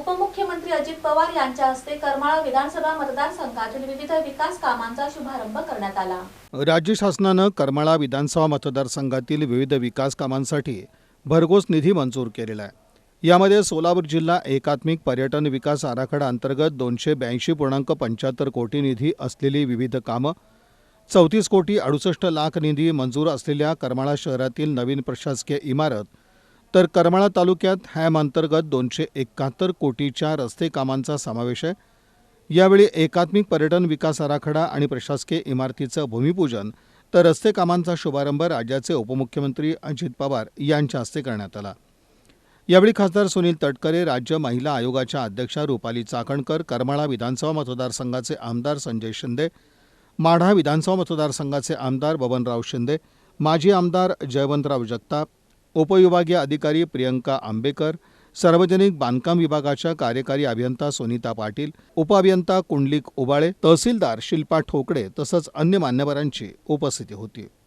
उपमुख्यमंत्री अजित पवार यांच्या हस्ते करमाळा विधानसभा मतदारसंघातील विविध विकास कामांचा शुभारंभ करण्यात आला. राज्य शासनानं करमाळा विधानसभा मतदारसंघातील विविध विकास कामांसाठी भरघोस निधी मंजूर केलेला आहे. यामध्ये सोलापूर जिल्हा एकात्मिक पर्यटन विकास आराखडा अंतर्गत दोनशे ब्याऐंशी पूर्णांक पंच्याहत्तर कोटी निधी असलेली विविध कामं चौतीस कोटी अडुसष्ट लाख निधी मंजूर असलेल्या करमाळा शहरातील नवीन प्रशासकीय इमारत तर करमाळा तालुक्यात हॅम अंतर्गत दोनशे एकाहत्तर कोटीच्या रस्ते कामांचा समावेश आहे. यावेळी एकात्मिक पर्यटन विकास आराखडा आणि प्रशासकीय इमारतीचं भूमिपूजन तर रस्ते कामांचा शुभारंभ राज्याचे उपमुख्यमंत्री अजित पवार यांच्या हस्ते करण्यात आला. यावेळी खासदार सुनील तटकरे राज्य महिला आयोगाच्या अध्यक्षा रुपाली चाकणकर करमाळा विधानसभा मतदारसंघाचे आमदार संजय शिंदे माढा विधानसभा मतदारसंघाचे आमदार बबनराव शिंदे माजी आमदार जयवंतराव जगताप उपविभागीय अधिकारी प्रियंका आंबेकर सार्वजनिक बांधकाम विभागाच्या कार्यकारी अभियंता सुनीता पाटील उपअभियंता कुंडलिक उबाळे तहसीलदार शिल्पा ठोकडे तसंच अन्य मान्यवरांची उपस्थिती होती.